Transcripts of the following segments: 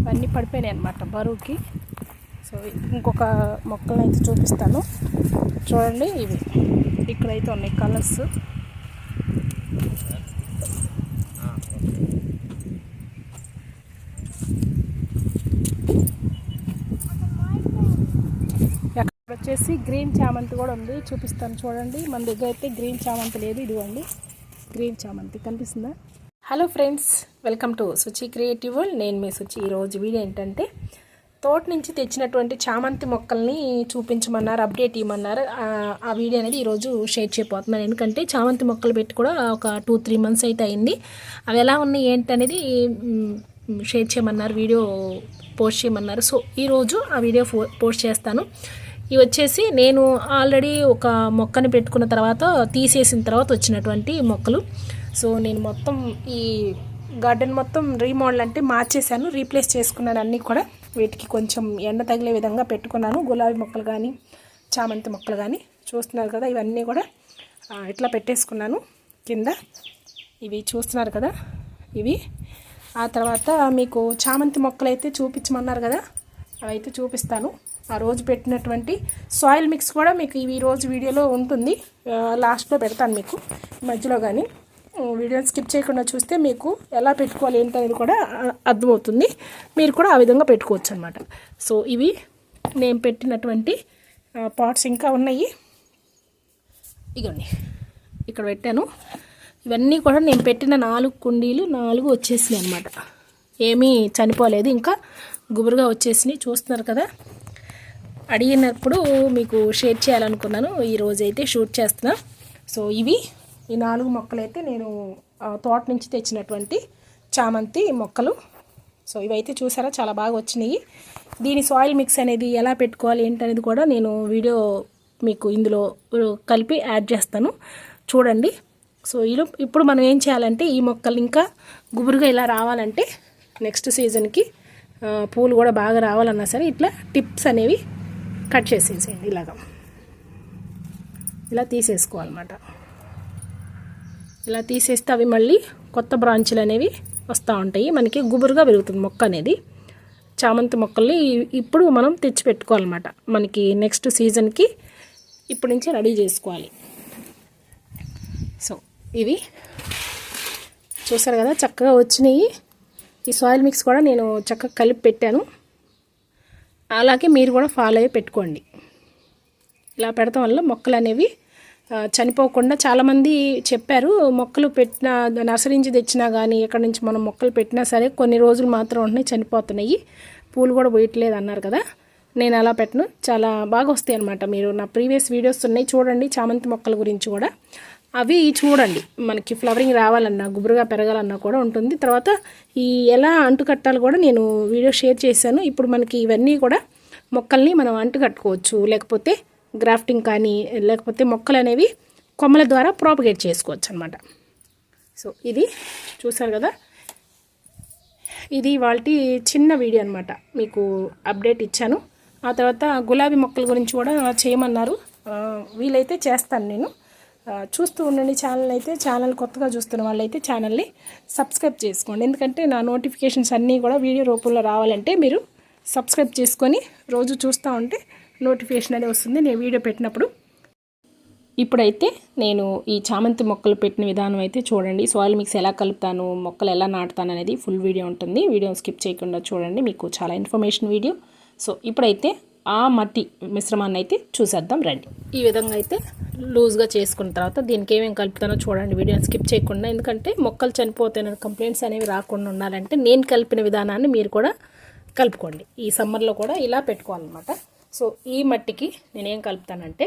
ఇవన్నీ పడిపోయినాయి అనమాట బరువుకి. సో ఇంకొక మొక్కలను అయితే చూపిస్తాను. చూడండి ఇవి. ఇక్కడైతే ఉన్నాయి కలర్స్. అక్కడ వచ్చేసి గ్రీన్ చామంతి కూడా ఉంది. చూపిస్తాను చూడండి. మన దగ్గర అయితే గ్రీన్ చామంతి లేదు. ఇదిగోండి. గ్రీన్ చామంతి. కనిపిస్తుందా? Hello friends welcome to Suchi creative world నేను మీ సుచి ఈరోజు వీడియో ఏంటంటే తోట నుంచి తెచ్చినటువంటి చామంతి మొక్కల్ని చూపించమన్నారు అప్డేట్ ఇవ్వమన్నారు. ఆ- వీడియో అనేది ఈరోజు షేర్ చేయబోతున్నాను. ఎందుకంటే చామంతి మొక్కలు పెట్టి కూడా ఒక టూ త్రీ మంత్స్ అయితే అయింది. అవి ఎలా ఉన్నాయి ఏంటనేది షేర్ చేయమన్నారు వీడియో పోస్ట్ చేయమన్నారు. సో ఈరోజు ఆ వీడియో ఫో పోస్ట్ చేస్తాను. ఇవి వచ్చేసి నేను ఆల్రెడీ ఒక మొక్కని పెట్టుకున్న తర్వాత తీసేసిన తర్వాత వచ్చినటువంటి మొక్కలు. సో నేను మొత్తం ఈ గార్డెన్ మొత్తం రీమోడల్ అంటే మార్చేశాను రీప్లేస్ చేసుకున్నాను అన్నీ కూడా. వీటికి కొంచెం ఎండ తగిలే విధంగా పెట్టుకున్నాను. గులాబీ మొక్కలు కానీ చామంతి మొక్కలు కానీ చూస్తున్నారు కదా ఇవన్నీ కూడా ఇట్లా పెట్టేసుకున్నాను కింద. ఇవి చూస్తున్నారు కదా ఇవి. ఆ తర్వాత మీకు చామంతి మొక్కలు అయితే చూపించమన్నారు కదా అవైతే చూపిస్తాను. ఆ రోజు పెట్టినటువంటి సాయిల్ మిక్స్ కూడా మీకు ఈ రోజు వీడియోలో ఉంటుంది. లాస్ట్లో పెడతాను మీకు మధ్యలో కానీ వీడియోని స్కిప్ చేయకుండా చూస్తే మీకు ఎలా పెట్టుకోవాలి ఏంటనేది కూడా అర్థమవుతుంది. మీరు కూడా ఆ విధంగా పెట్టుకోవచ్చు అనమాట సో ఇవి నేను పెట్టినటువంటి పాట్స్ ఇంకా ఉన్నాయి. ఇగోండి. ఇక్కడ పెట్టాను. ఇవన్నీ కూడా నేను పెట్టిన నాలుగు కుండీలు నాలుగు వచ్చేసినాయి అనమాట ఏమీ చనిపోలేదు. ఇంకా గుబురుగా వచ్చేసినాయి. చూస్తున్నారు కదా. అడిగినప్పుడు మీకు షేర్ చేయాలనుకున్నాను. ఈరోజైతే షూట్ చేస్తున్నా. సో ఇవి ఈ నాలుగు మొక్కలైతే నేను తోట నుంచి తెచ్చినటువంటి చామంతి మొక్కలు. సో ఇవైతే చూసారా చాలా బాగా వచ్చినాయి. దీని సాయిల్ మిక్స్ అనేది ఎలా పెట్టుకోవాలి ఏంటనేది కూడా నేను వీడియో మీకు ఇందులో కలిపి యాడ్ చేస్తాను. చూడండి. సో ఇలా ఇప్పుడు మనం ఏం చేయాలంటే ఈ మొక్కలు ఇంకా గుబురుగా ఇలా రావాలంటే నెక్స్ట్ సీజన్కి పూలు కూడా బాగా రావాలన్నా సరే ఇట్లా టిప్స్ అనేవి కట్ చేసేసేయండి ఇలాగా. ఇలా తీసేసుకోవాలన్నమాట. ఇలా తీసేస్తే అవి మళ్ళీ కొత్త బ్రాంచులు అనేవి వస్తూ ఉంటాయి. మనకి గుబురుగా పెరుగుతుంది మొక్క అనేది. చామంతి మొక్కల్ని ఇప్పుడు మనం తెచ్చిపెట్టుకోవాలన్నమాట మనకి నెక్స్ట్ సీజన్కి ఇప్పటి నుంచే రెడీ చేసుకోవాలి. సో ఇవి చూసారు కదా చక్కగా వచ్చినాయి. ఈ సాయిల్ మిక్స్ కూడా నేను చక్కగా కలిపి పెట్టాను. అలాగే మీరు కూడా ఫాలో అయ్యి పెట్టుకోండి. ఇలా పెడతాం వల్ల మొక్కలు అనేవి చనిపోకుండా చాలామంది చెప్పారు మొక్కలు పెట్టిన నర్సరీ నుంచి తెచ్చినా కానీ ఎక్కడి నుంచి మనం మొక్కలు పెట్టినా సరే కొన్ని రోజులు మాత్రం ఉంటున్నాయి చనిపోతున్నాయి. పూలు కూడా పోయట్లేదు అన్నారు కదా. నేను అలా పెట్టను. చాలా బాగా వస్తాయి అనమాట మీరు. నా ప్రీవియస్ వీడియోస్ ఉన్నాయి. చూడండి చామంతి మొక్కల గురించి కూడా. అవి చూడండి. మనకి ఫ్లవరింగ్ రావాలన్నా గుబురుగా పెరగాలన్నా కూడా ఉంటుంది. తర్వాత ఈ ఎలా అంటుకట్టాలి కూడా నేను వీడియో షేర్ చేశాను. ఇప్పుడు మనకి ఇవన్నీ కూడా మొక్కల్ని మనం అంటు కట్టుకోవచ్చు లేకపోతే గ్రాఫ్టింగ్ కానీ లేకపోతే మొక్కలు అనేవి కొమ్మల ద్వారా ప్రాపగేట్ చేసుకోవచ్చు అనమాట సో ఇది చూసారు కదా? ఇది వాళ్ళకి చిన్న వీడియో అనమాట మీకు అప్డేట్ ఇచ్చాను. ఆ తర్వాత గులాబీ మొక్కల గురించి కూడా చేయమన్నారు. వీలైతే చేస్తాను నేను. చూస్తూ ఉండండి ఛానల్ అయితే. ఛానల్ కొత్తగా చూస్తున్న వాళ్ళైతే ఛానల్ని సబ్స్క్రైబ్ చేసుకోండి. ఎందుకంటే నా నోటిఫికేషన్స్ అన్నీ కూడా వీడియో రూపంలో రావాలంటే మీరు సబ్స్క్రైబ్ చేసుకొని రోజు చూస్తూ ఉంటే నోటిఫికేషన్ అనేది వస్తుంది. నేను వీడియో పెట్టినప్పుడు ఇప్పుడైతే నేను ఈ చామంతి మొక్కలు పెట్టిన విధానం అయితే చూడండి. సాయిల్ మిక్స్ ఎలా కలుపుతాను మొక్కలు ఎలా నాటుతాను అనేది ఫుల్ వీడియో ఉంటుంది. వీడియో స్కిప్ చేయకుండా చూడండి. మీకు చాలా ఇన్ఫర్మేషన్ వీడియో. సో ఇప్పుడైతే ఆ మట్టి మిశ్రమాన్ని అయితే చూసేద్దాం రండి. ఈ విధంగా అయితే లూజ్గా చేసుకున్న తర్వాత దీనికి ఏమేమి కలుపుతానో చూడండి. వీడియోని స్కిప్ చేయకుండా ఎందుకంటే మొక్కలు చనిపోతాయని కంప్లైంట్స్ అనేవి రాకుండా ఉండాలంటే నేను కలిపిన విధానాన్ని మీరు కూడా కలుపుకోండి. ఈ సమ్మర్లో కూడా ఇలా పెట్టుకోవాలన్నమాట. సో ఈ మట్టికి నేనేం కలుపుతానంటే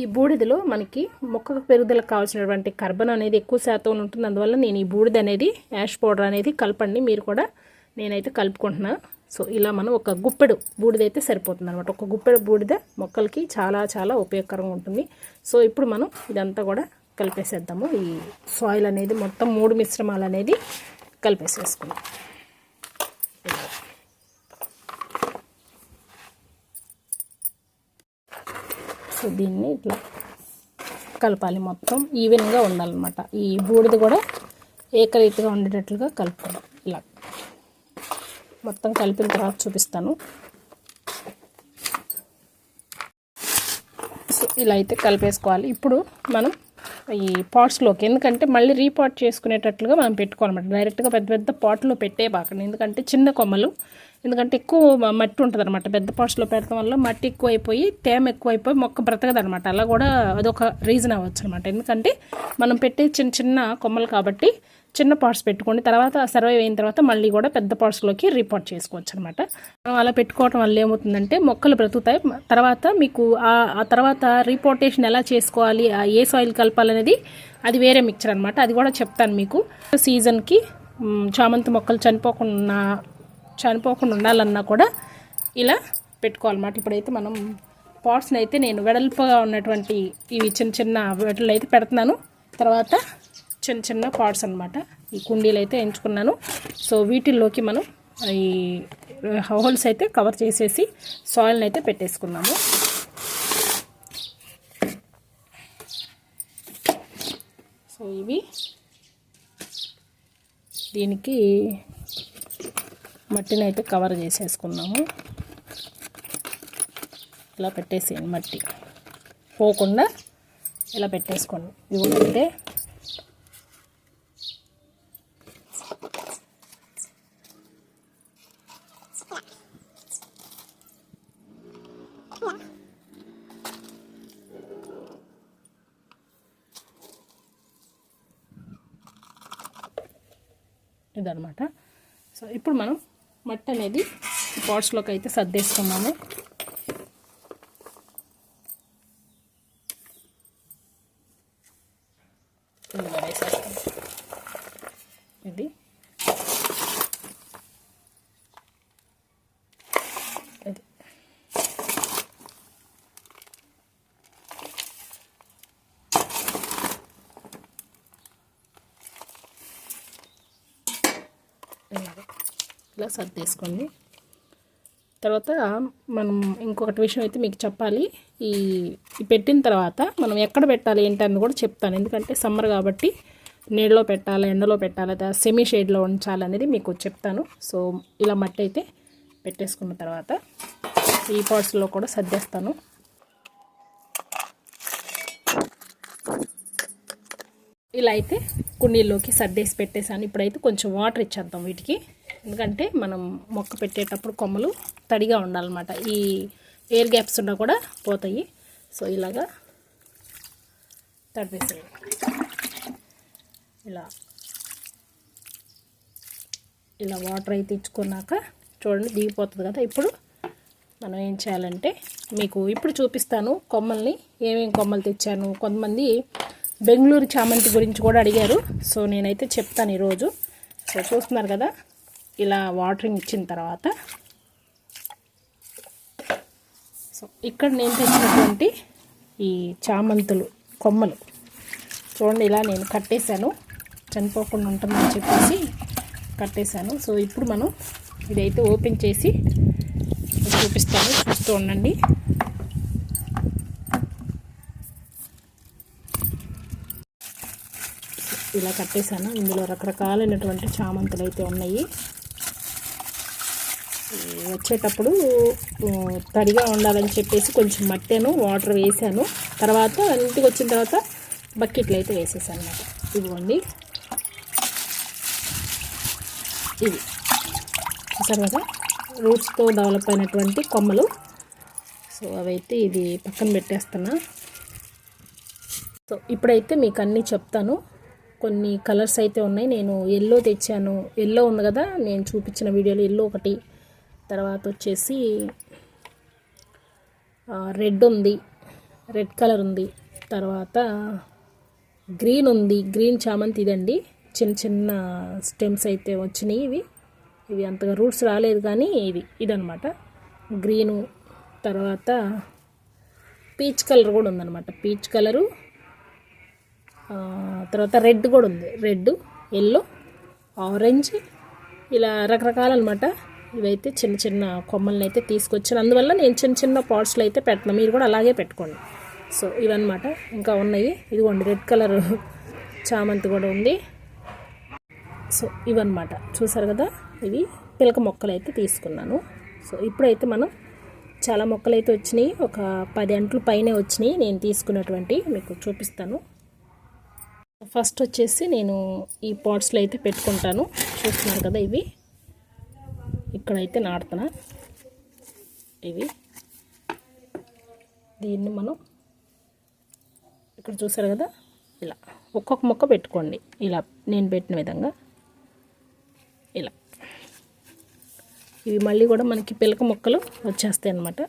ఈ బూడిదలో మనకి మొక్కకు పెరుగుదలకు కావాల్సినటువంటి కర్బన్ అనేది ఎక్కువ శాతం ఉంటుంది. అందువల్ల నేను ఈ బూడిద అనేది యాష్ పౌడర్ అనేది కలపండి. మీరు కూడా నేనైతే కలుపుకుంటున్నా. సో ఇలా మనం ఒక గుప్పెడు బూడిద అయితే సరిపోతుంది అనమాట ఒక గుప్పెడు బూడిద మొక్కలకి చాలా చాలా ఉపయోగకరంగా ఉంటుంది. సో ఇప్పుడు మనం ఇదంతా కూడా కలిపేసేద్దాము. ఈ సాయిల్ అనేది మొత్తం మూడు మిశ్రమాలు అనేది కలిపేసేసుకుందాం. సో దీన్ని ఇట్లా కలపాలి మొత్తం ఈవెన్గా ఉండాలన్నమాట. ఈ బూడిద కూడా ఏకరీతిగా ఉండేటట్లుగా కలుపుకోవాలి ఇలా మొత్తం కలిపిన తర్వాత చూపిస్తాను. సో ఇలా అయితే కలిపేసుకోవాలి. ఇప్పుడు మనం ఈ పాట్స్లోకి ఎందుకంటే మళ్ళీ రీపాట్ చేసుకునేటట్లుగా మనం పెట్టుకోవాలన్నమాట. డైరెక్ట్గా పెద్ద పెద్ద పాట్లో పెట్టే బాకండి ఎందుకంటే చిన్న కొమ్మలు ఎందుకంటే ఎక్కువ మట్టి ఉంటుంది అనమాట పెద్ద పాట్స్లో పెడతాం వల్ల మట్టి ఎక్కువైపోయి తేమ ఎక్కువైపోయి మొక్క బ్రతకదు అనమాట అలా కూడా అదొక రీజన్ అవ్వచ్చు అనమాట ఎందుకంటే మనం పెట్టే చిన్న చిన్న కొమ్మలు కాబట్టి చిన్న పాట్స్ పెట్టుకోండి. తర్వాత సర్వైవ్ అయిన తర్వాత మళ్ళీ కూడా పెద్ద పాట్స్లోకి రిపోర్ట్ చేసుకోవచ్చు అనమాట అలా పెట్టుకోవడం వల్ల ఏమవుతుందంటే మొక్కలు బ్రతుకుతాయి. తర్వాత మీకు ఆ తర్వాత రిపోర్టేషన్ ఎలా చేసుకోవాలి ఆ ఏ సాయిల్ కలపాలనేది అది వేరే మిక్చర్ అనమాట అది కూడా చెప్తాను మీకు. సీజన్కి చామంతి మొక్కలు చనిపోకుండా చనిపోకుండా ఉండాలన్నా కూడా ఇలా పెట్టుకోవాలన్నమాట. ఇప్పుడైతే మనం పాట్స్ని అయితే నేను వెడల్పుగా ఉన్నటువంటి ఇవి చిన్న చిన్న వెడలు అయితే పెడుతున్నాను. తర్వాత చిన్న చిన్న పాట్స్ అనమాట ఈ కుండీలు అయితే ఎంచుకున్నాను. సో వీటిల్లోకి మనం ఈ హోల్స్ అయితే కవర్ చేసేసి సాయిల్ని అయితే పెట్టేసుకున్నాము. సో ఇవి దీనికి మట్టిని అయితే కవర్ చేసేసుకున్నాము. ఇలా పెట్టేసేయండి మట్టి. పోకుండా ఇలా పెట్టేసుకోండి. ఇవ్వకంటే ఇదనమాట సో ఇప్పుడు మనం మట్టి అనేది పాట్స్లోకి అయితే సర్దేసుకున్నాము ఇందులో వేసేస్తాం ఇది ఇది ఇలాగ. ఇలా సర్దేసుకోండి తర్వాత మనం ఇంకొకటి విషయం అయితే మీకు చెప్పాలి. ఈ పెట్టిన తర్వాత మనం ఎక్కడ పెట్టాలి ఏంటని కూడా చెప్తాను. ఎందుకంటే సమ్మర్ కాబట్టి నీళ్ళలో పెట్టాలి ఎండలో పెట్టాలి లేదా సెమీ షేడ్లో ఉంచాలి అనేది మీకు చెప్తాను. సో ఇలా మట్టి అయితే పెట్టేసుకున్న తర్వాత ఈ పాట్స్లో కూడా సర్దేస్తాను. ఇలా అయితే కుండీల్లోకి సర్దేసి పెట్టేసాను ఇప్పుడైతే కొంచెం వాటర్ ఇచ్చేద్దాం వీటికి. ఎందుకంటే మనం మొక్క పెట్టేటప్పుడు కొమ్మలు తడిగా ఉండాలన్నమాట. ఈ ఎయిర్ గ్యాప్స్ ఉన్నా కూడా పోతాయి. సో ఇలాగా తడిపేసేయాలి. ఇలా. ఇలా వాటర్ అయితే ఇచ్చుకున్నాక చూడండి దిగిపోతుంది కదా. ఇప్పుడు మనం ఏం చేయాలంటే మీకు ఇప్పుడు చూపిస్తాను కొమ్మల్ని ఏమేమి కొమ్మలు తెచ్చాను. కొంతమంది బెంగళూరు చామంతి గురించి కూడా అడిగారు. సో నేనైతే చెప్తాను ఈరోజు. సో చూస్తున్నారు కదా ఇలా వాటరింగ్ ఇచ్చిన తర్వాత సో ఇక్కడ నేను తెచ్చినటువంటి ఈ చామంతులు కొమ్మలు. చూడండి ఇలా నేను కట్టేశాను. చనిపోకుండా ఉంటుందని చెప్పేసి కట్టేశాను. సో ఇప్పుడు మనం ఇదైతే ఓపెన్ చేసి చూపిస్తాను. చూస్తూ ఉండండి. ఇలా కట్టేశాను. ఇందులో రకరకాలైనటువంటి చామంతులు అయితే ఉన్నాయి. వచ్చేటప్పుడు తడిగా ఉండాలని చెప్పేసి కొంచెం మట్టెను వాటర్ వేసాను. తర్వాత ఇంటికి వచ్చిన తర్వాత బకెట్లు అయితే వేసేసాను అనమాట ఇదిగోండి ఇది చూసారు కదా? రూట్స్తో డెవలప్ అయినటువంటి కొమ్మలు. సో అవైతే ఇది పక్కన పెట్టేస్తున్నా. సో ఇప్పుడైతే మీకు అన్నీ చెప్తాను. కొన్ని కలర్స్ అయితే ఉన్నాయి. నేను ఎల్లో తెచ్చాను. ఎల్లో ఉంది కదా? నేను చూపించిన వీడియోలో ఎల్లో ఒకటి. తర్వాత వచ్చేసి రెడ్ ఉంది. రెడ్ కలర్ ఉంది. తర్వాత గ్రీన్ ఉంది. గ్రీన్ చామంతి ఇదండి. చిన్న చిన్న స్టెమ్స్ అయితే వచ్చినాయి ఇవి. ఇవి అంతగా రూట్స్ రాలేదు కానీ ఇవి. ఇదనమాట గ్రీను. తర్వాత పీచ్ కలర్ కూడా ఉందన్నమాట. Peach colour. తర్వాత రెడ్ కూడా ఉంది. రెడ్ ఎల్లో ఆరెంజ్ ఇలా రకరకాలన్నమాట. ఇవైతే చిన్న చిన్న కొమ్మల్ని అయితే తీసుకొచ్చాను. అందువల్ల నేను చిన్న చిన్న పాట్స్లో అయితే పెట్టను. మీరు కూడా అలాగే పెట్టుకోండి. సో ఇవన్నమాట. ఇంకా ఉన్నాయి. ఇదిగోండి రెడ్ కలర్ చామంతి కూడా ఉంది. సో ఇవన్నమాట. చూసారు కదా? ఇవి పిలక మొక్కలు అయితే తీసుకున్నాను. సో ఇప్పుడైతే మనం చాలా మొక్కలు అయితే వచ్చినాయి. ఒక పది అంట్లు పైనే వచ్చినాయి. నేను తీసుకున్నటువంటి మీకు చూపిస్తాను. ఫస్ట్ వచ్చేసి నేను ఈ పాట్స్లో అయితే పెట్టుకుంటాను. చూస్తున్నారు కదా ఇవి? ఇక్కడైతే నాడుతున్నా ఇవి. దీన్ని మనం ఇక్కడ చూసారు కదా? ఇలా. ఒక్కొక్క మొక్క పెట్టుకోండి. ఇలా నేను పెట్టిన విధంగా. ఇలా. ఇవి మళ్ళీ కూడా మనకి పిలక మొక్కలు వచ్చేస్తాయి అన్నమాట.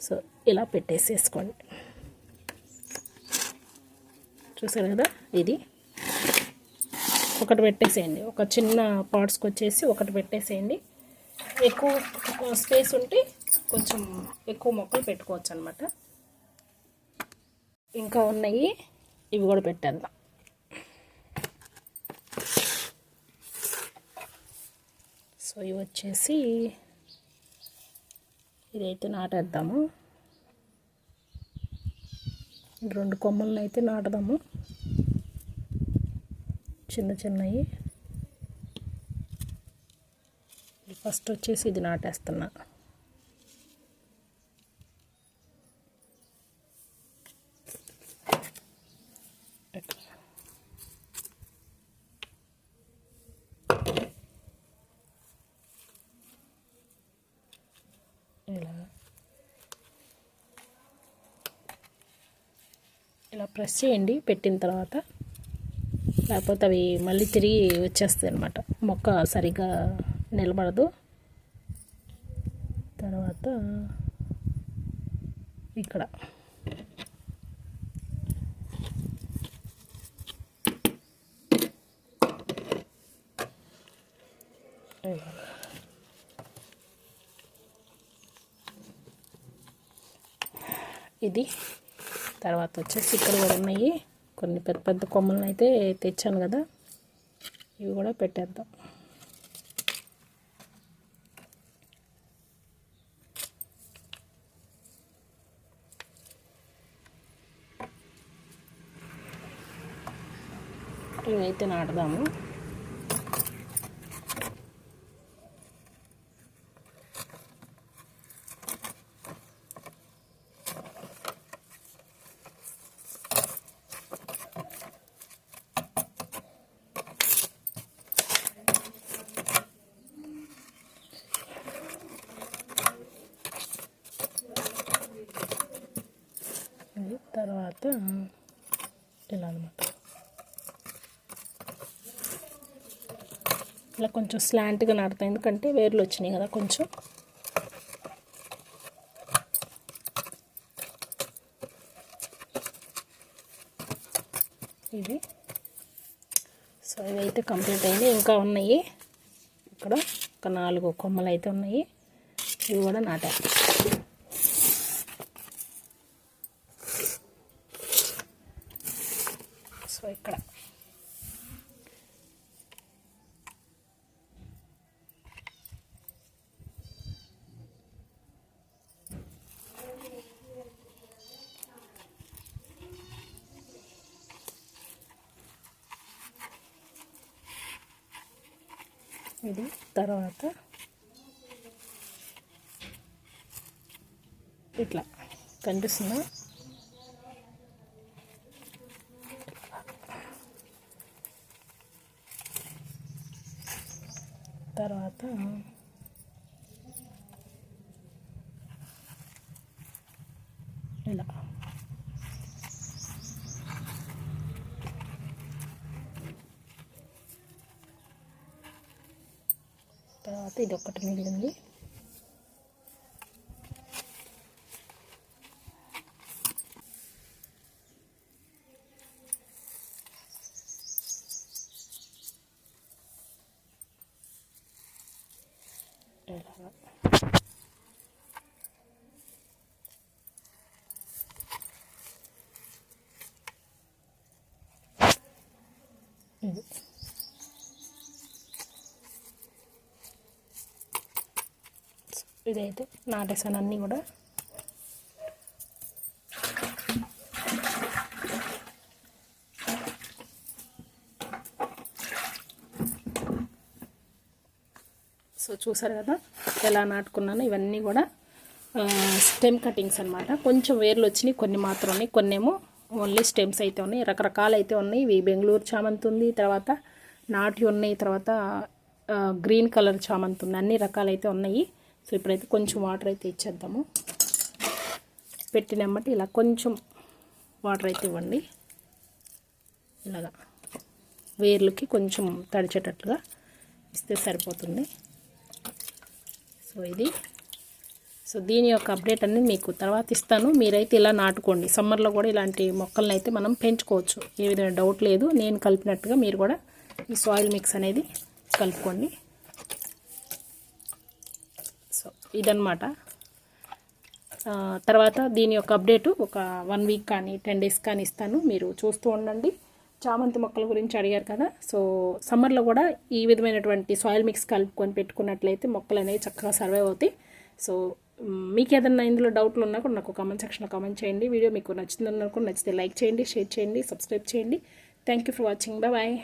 సో ఇలా పెట్టేసేసుకోండి. చూసారు కదా? ఇది. ఒకటి పెట్టేసేయండి. ఒక చిన్న పాట్స్కి వచ్చేసి ఒకటి పెట్టేసేయండి. ఎక్కువ స్పేస్ ఉంటే కొంచెం ఎక్కువ మొక్కలు పెట్టుకోవచ్చు అనమాట ఇంకా ఉన్నాయి. ఇవి కూడా పెట్టేద్దాం. సో ఇవి వచ్చేసి ఇదైతే నాటేద్దాము. రెండు కొమ్మలను అయితే నాటదాము. చిన్న చిన్నవి ఫస్ట్ వచ్చేసి ఇది నాటేస్తున్నా. ఇలా. ఇలా ప్రెస్ చేయండి పెట్టిన తర్వాత. లేకపోతే అవి మళ్ళీ తిరిగి వచ్చేస్తాయి అనమాట మొక్క సరిగా నిలబడదు. తర్వాత ఇక్కడ. ఇది. తర్వాత వచ్చేసి ఇక్కడ కూడా ఉన్నాయి. కొన్ని పెద్ద పెద్ద కొమ్మలను అయితే తెచ్చాను కదా. ఇవి కూడా పెట్టేద్దాం. అయితే నాటుదాము. తర్వాత ఇలా అనమాట ఇలా కొంచెం స్లాంట్గా నాటుతాయి ఎందుకంటే వేర్లు వచ్చినాయి కదా కొంచెం. ఇది సో ఇవైతే కంప్లీట్ అయినాయి ఇంకా ఉన్నాయి. ఇక్కడ ఒక నాలుగు కొమ్మలు అయితే ఉన్నాయి. ఇవి కూడా నాటాయి సో ఇక్కడ ఇది తర్వాత ఇట్లా కనిపిస్తుందా? తర్వాత ఇలా తర్వాత ఇది ఒకటి మిగిలింది ఇలాగా ఇది ఇదైతే నాటేసాను అన్నీ కూడా. సో చూసారు కదా ఎలా నాటుకున్నాను ఇవన్నీ కూడా స్టెమ్ కటింగ్స్ అనమాట కొంచెం వేర్లు వచ్చినాయి కొన్ని మాత్రం ఉన్నాయి కొన్ని ఏమో ఓన్లీ స్టెమ్స్ అయితే ఉన్నాయి రకరకాలు అయితే ఉన్నాయి. ఇవి బెంగళూరు చామంతి ఉంది తర్వాత నాటి ఉన్నాయి తర్వాత గ్రీన్ కలర్ చామంతి ఉంది అన్ని రకాలైతే ఉన్నాయి. సో ఇప్పుడైతే కొంచెం వాటర్ అయితే ఇచ్చేద్దాము. పెట్టినమ్మటి ఇలా కొంచెం వాటర్ అయితే ఇవ్వండి. ఇలాగా వేర్లకి కొంచెం తడిచేటట్లుగా ఇస్తే సరిపోతుంది. సో ఇది. సో దీని యొక్క అప్డేట్ అన్ని మీకు తర్వాత ఇస్తాను. మీరైతే ఇలా నాటుకోండి. సమ్మర్లో కూడా ఇలాంటి మొక్కలను అయితే మనం పెంచుకోవచ్చు. ఏ విధమైన డౌట్ లేదు. నేను కలిపినట్టుగా మీరు కూడా ఈ సాయిల్ మిక్స్ అనేది కలుపుకోండి. సో ఇదన్నమాట. తర్వాత దీని యొక్క అప్డేటు ఒక వన్ వీక్ కానీ టెన్ డేస్ కానీ ఇస్తాను. మీరు చూస్తూ ఉండండి. చామంతి మొక్కల గురించి అడిగారు కదా. సో సమ్మర్లో కూడా ఈ విధమైనటువంటి సాయిల్ మిక్స్ కలుపుకొని పెట్టుకున్నట్లయితే మొక్కలు అనేవి చక్కగా సర్వైవ్ అవుతాయి. సో మీకు ఏదన్నా ఇందులో డౌట్లు ఉన్నా కూడా నాకు కామెంట్ సెక్షన్లో కామెంట్ చేయండి. వీడియో మీకు నచ్చిందని కూడా నచ్చితే లైక్ చేయండి షేర్ చేయండి సబ్స్క్రైబ్ చేయండి. Thank you for watching. Bye.